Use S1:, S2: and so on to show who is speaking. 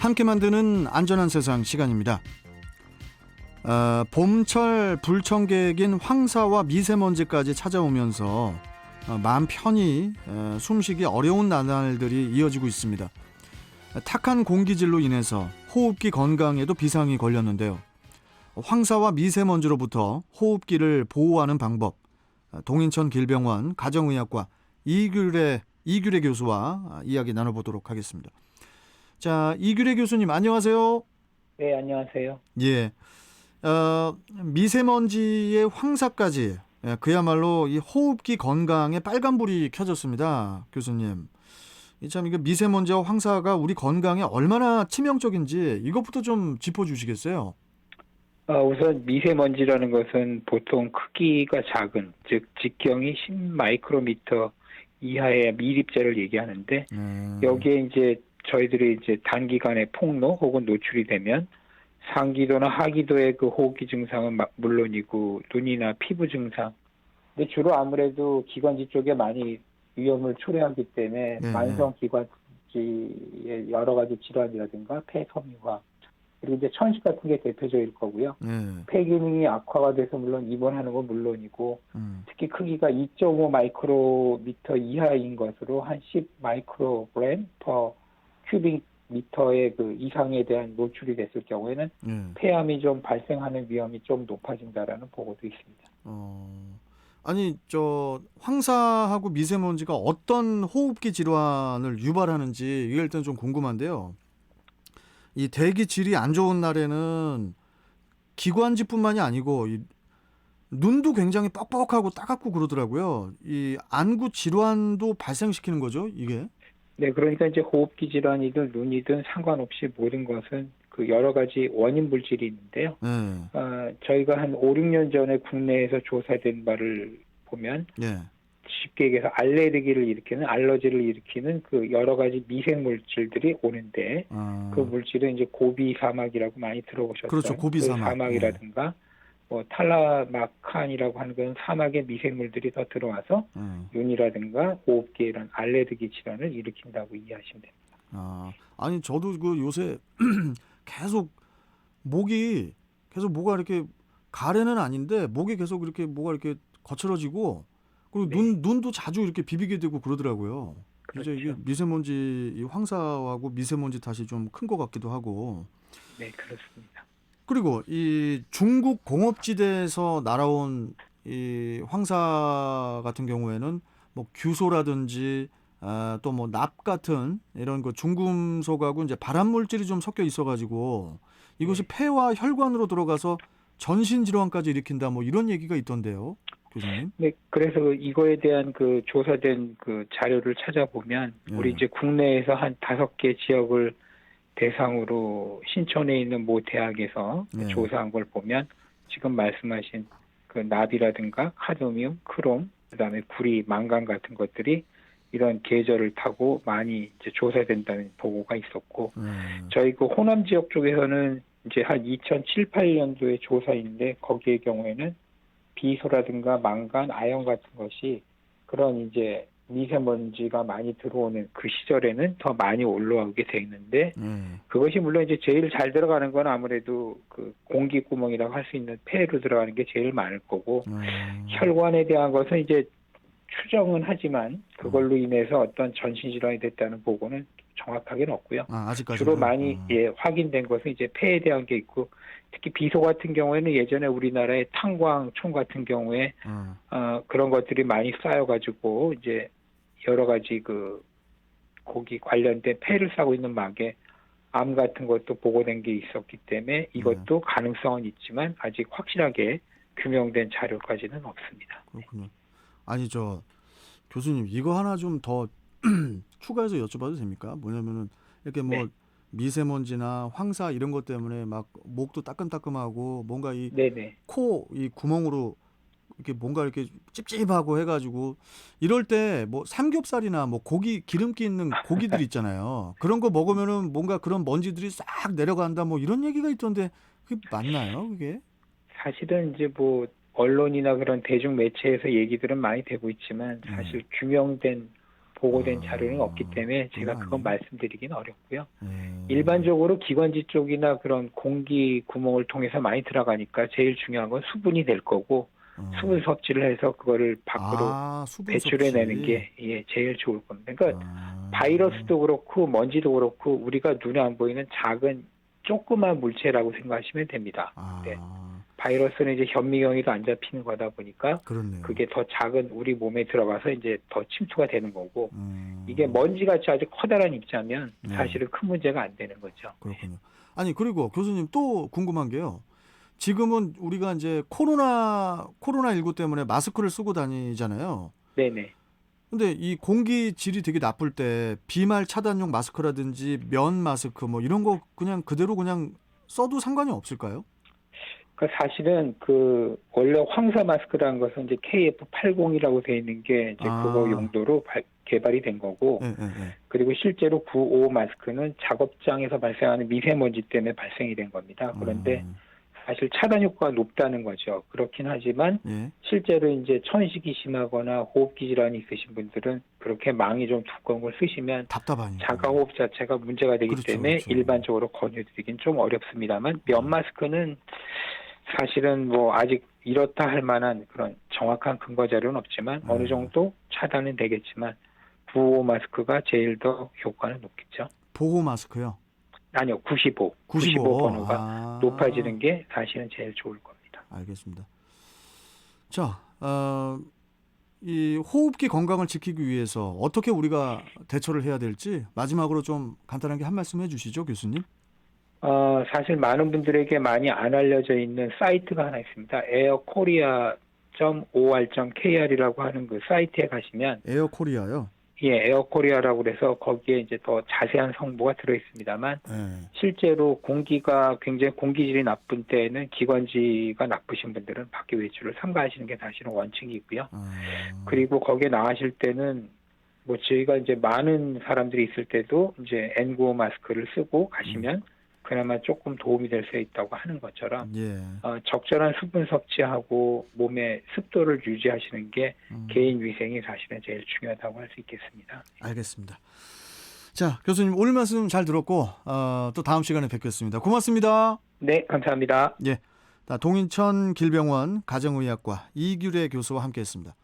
S1: 함께 만드는 안전한 세상 시간입니다. 어, 봄철 불청객인 황사와 미세먼지까지 찾아오면서 어, 마음 편히 어, 숨쉬기 어려운 나날들이 이어지고 있습니다. 탁한 공기질로 인해서 호흡기 건강에도 비상이 걸렸는데요. 황사와 미세먼지로부터 호흡기를 보호하는 방법, 어, 동인천 길병원 가정의학과 이규래 이규래 교수와 이야기 나눠보도록 하겠습니다. 자, 이규래 교수님 안녕하세요.
S2: 네, 안녕하세요.
S1: 예. 어, 미세먼지의 황사까지 예, 그야말로 이 호흡기 건강에 빨간불이 켜졌습니다. 교수님. 이참 이거 미세먼지와 황사가 우리 건강에 얼마나 치명적인지 이것부터 좀 짚어 주시겠어요?
S2: 아, 우선 미세먼지라는 것은 보통 크기가 작은, 즉 직경이 10 마이크로미터 이하의 미립자를 얘기하는데
S1: 음,
S2: 여기에 이제 저희들이 이제 단기간에 폭로 혹은 노출이 되면 상기도나 하기도의 그 호흡기 증상은 마- 물론이고 눈이나 피부 증상. 근데 주로 아무래도 기관지 쪽에 많이 위험을 초래하기 때문에
S1: 네.
S2: 만성 기관지의 여러 가지 질환이라든가 폐섬유화 그리고 이제 천식 같은 게 대표적일 거고요.
S1: 예.
S2: 폐 기능이 악화가 돼서 물론 입원하는 건 물론이고
S1: 음,
S2: 특히 크기가 2.5 마이크로미터 이하인 것으로 한 10 마이크로그램 퍼 큐빅 미터의 그 이상에 대한 노출이 됐을 경우에는
S1: 예.
S2: 폐암이 좀 발생하는 위험이 좀 높아진다라는 보고도 있습니다.
S1: 어, 아니 저 황사하고 미세먼지가 어떤 호흡기 질환을 유발하는지 이게 일단 좀 궁금한데요. 이 대기 질이 안 좋은 날에는 기관지뿐만이 아니고 이 눈도 굉장히 뻑뻑하고 따갑고 그러더라고요. 이 안구 질환도 발생시키는 거죠, 이게?
S2: 네, 그러니까 이제 호흡기 질환이든 눈이든 상관없이 모든 것은 그 여러 가지 원인 물질이 있는데요.
S1: 네,
S2: 아, 저희가 한 5, 6년 전에 국내에서 조사된 바를 보면
S1: 예,
S2: 쉽게 얘기해서 알레르기를 일으키는 알러지를 일으키는 그 여러 가지 미생 물질들이 오는데
S1: 아,
S2: 그 물질은 이제 고비 사막이라고 많이 들어보셨죠?
S1: 그렇죠, 고비
S2: 그
S1: 사막.
S2: 사막이라든가 뭐 탈라마칸이라고 하는 건 사막의 미생물들이 더 들어와서
S1: 예.
S2: 눈이라든가 호흡기 이런 알레르기 질환을 일으킨다고 이해하시면 됩니다.
S1: 아, 아니 저도 그 요새 계속 목이 계속 뭐가 이렇게 가래는 아닌데 목이 계속 이렇게 뭐가 이렇게 거칠어지고 그리고
S2: 네.
S1: 눈 눈도 자주 이렇게 비비게 되고 그러더라고요.
S2: 그렇죠.
S1: 이제 이게 미세먼지 이 황사하고 미세먼지 탓이 좀 큰 것 같기도 하고
S2: 네, 그렇습니다.
S1: 그리고 이 중국 공업지대에서 날아온 이 황사 같은 경우에는 뭐 규소라든지 아, 또 뭐 납 같은 이런 그 중금속하고 이제 발암 물질이 좀 섞여 있어가지고 이것이
S2: 네.
S1: 폐와 혈관으로 들어가서 전신 질환까지 일으킨다 뭐 이런 얘기가 있던데요, 교수님.
S2: 네, 그래서 그 이거에 대한 그 조사된 그 자료를 찾아보면 우리
S1: 음.
S2: 이제 국내에서 한 다섯 개 지역을 대상으로 신촌에 있는 모 대학에서
S1: 네.
S2: 조사한 걸 보면 지금 말씀하신 그 납이라든가 카드뮴, 크롬, 그다음에 구리, 망간 같은 것들이 이런 계절을 타고 많이 이제 조사된다는 보고가 있었고
S1: 음,
S2: 저희 그 호남 지역 쪽에서는 이제 한 2007, 8년도에 조사인데 거기의 경우에는 비소라든가 망간, 아연 같은 것이 그런 이제 미세먼지가 많이 들어오는 그 시절에는 더 많이 올라오게 돼 있는데
S1: 예,
S2: 그것이 물론 이제 제일 잘 들어가는 건 아무래도 그 공기 구멍이라고 할 수 있는 폐로 들어가는 게 제일 많을 거고
S1: 음,
S2: 혈관에 대한 것은 이제 추정은 하지만 그걸로 인해서 어떤 전신 질환이 됐다는 보고는 정확하게는 없고요.
S1: 아, 아직까지
S2: 주로 많이 예, 확인된 것은 이제 폐에 대한 게 있고 특히 비소 같은 경우에는 예전에 우리나라의 탄광총 같은 경우에
S1: 어,
S2: 어, 그런 것들이 많이 쌓여가지고 이제 여러 가지 그 거기 관련된 폐를 싸고 있는 막에 암 같은 것도 보고된 게 있었기 때문에 이것도 가능성은 있지만 아직 확실하게 규명된 자료까지는 없습니다.
S1: 그렇군요. 아니 저 교수님 이거 하나 좀 더 추가해서 여쭤봐도 됩니까? 뭐냐면은 이렇게 뭐
S2: 네.
S1: 미세먼지나 황사 이런 것 때문에 막 목도 따끔따끔하고 뭔가 이
S2: 네네.
S1: 코이 구멍으로 이렇게 뭔가 이렇게 찝찝하고 해가지고 이럴 때 뭐 삼겹살이나 뭐 고기 기름기 있는 고기들 있잖아요. 그런 거 먹으면은 뭔가 그런 먼지들이 싹 내려간다 뭐 이런 얘기가 있던데 그게 맞나요? 그게?
S2: 사실은 이제 뭐 언론이나 그런 대중 매체에서 얘기들은 많이 되고 있지만 사실 규명된 보고된
S1: 아,
S2: 자료는 없기 때문에 제가
S1: 그건
S2: 그건
S1: 아니에요.
S2: 말씀드리긴 어렵고요.
S1: 예.
S2: 일반적으로 기관지 쪽이나 그런 공기 구멍을 통해서 많이 들어가니까 제일 중요한 건 수분이 될 거고
S1: 어.
S2: 수분 섭취를 해서 그거를 밖으로
S1: 아,
S2: 배출해내는. 게 예, 제일 좋을 겁니다. 그러니까
S1: 아.
S2: 바이러스도 그렇고 먼지도 그렇고 우리가 눈에 안 보이는 작은 조그만 물체라고 생각하시면 됩니다.
S1: 아,
S2: 네. 바이러스는 이제 현미경에도 안 잡히는 거다 보니까
S1: 그렇네요.
S2: 그게 더 작은 우리 몸에 들어가서 이제 더 침투가 되는 거고
S1: 음,
S2: 이게 먼지같이 아주 커다란 입자면
S1: 네.
S2: 사실은 큰 문제가 안 되는 거죠.
S1: 그렇군요. 아니 그리고 교수님 또 궁금한 게요. 지금은 우리가 이제 코로나 코로나 19 때문에 마스크를 쓰고 다니잖아요.
S2: 네네.
S1: 근데 이 공기 질이 되게 나쁠 때 비말 차단용 마스크라든지 면 마스크 뭐 이런 거 그냥 그대로 그냥 써도 상관이 없을까요?
S2: 그러니까 사실은 그 원래 황사 마스크라는 것은 이제 KF80이라고 돼 있는 게 이제
S1: 아.
S2: 그거 용도로 발- 개발이 된 거고
S1: 예, 예, 예.
S2: 그리고 실제로 95 마스크는 작업장에서 발생하는 미세먼지 때문에 발생이 된 겁니다. 그런데
S1: 음,
S2: 사실 차단 효과가 높다는 거죠. 그렇긴 하지만
S1: 예.
S2: 실제로 이제 천식이 심하거나 호흡기 질환이 있으신 분들은 그렇게 망이 좀 두꺼운 걸 쓰시면
S1: 답답하니까.
S2: 자가호흡 자체가 문제가 되기
S1: 그렇죠,
S2: 때문에
S1: 그렇죠.
S2: 일반적으로 권유드리긴 좀 어렵습니다만 면 마스크는 사실은 뭐 아직 이렇다 할 만한 그런 정확한 근거 자료는 없지만 어느
S1: 음.
S2: 정도 차단은 되겠지만 95 마스크가 제일 더 효과는 높겠죠.
S1: 보호 마스크요.
S2: 아니요, 95.
S1: 95,
S2: 95 번호가
S1: 아.
S2: 높아지는 게 사실은 제일 좋을 겁니다.
S1: 알겠습니다. 자, 어, 이 호흡기 건강을 지키기 위해서 어떻게 우리가 대처를 해야 될지 마지막으로 좀 간단하게 한 말씀 해주시죠, 교수님.
S2: 어, 사실 많은 분들에게 많이 안 알려져 있는 사이트가 하나 있습니다. 에어코리아.or.kr이라고 하는 그 사이트에 가시면
S1: 에어 코리아요.
S2: 예, 에어코리아라고 그래서 거기에 이제 더 자세한 정보가 들어 있습니다만
S1: 예.
S2: 실제로 공기가 굉장히 공기질이 나쁜 때에는 기관지가 나쁘신 분들은 밖에 외출을 삼가하시는 게 사실은 원칙이고요.
S1: 아,
S2: 그리고 거기에 나가실 때는 뭐 저희가 이제 많은 사람들이 있을 때도 이제 N95 마스크를 쓰고 가시면 그나마 조금 도움이 될 수 있다고 하는 것처럼
S1: 예.
S2: 어, 적절한 수분 섭취하고 몸의 습도를 유지하시는 게
S1: 음,
S2: 개인 위생이 사실은 제일 중요하다고 할 수 있겠습니다.
S1: 알겠습니다. 자, 교수님 오늘 말씀 잘 들었고 어, 또 다음 시간에 뵙겠습니다. 고맙습니다.
S2: 네, 감사합니다.
S1: 자, 동인천 길병원 가정의학과 이규래 교수와 함께했습니다.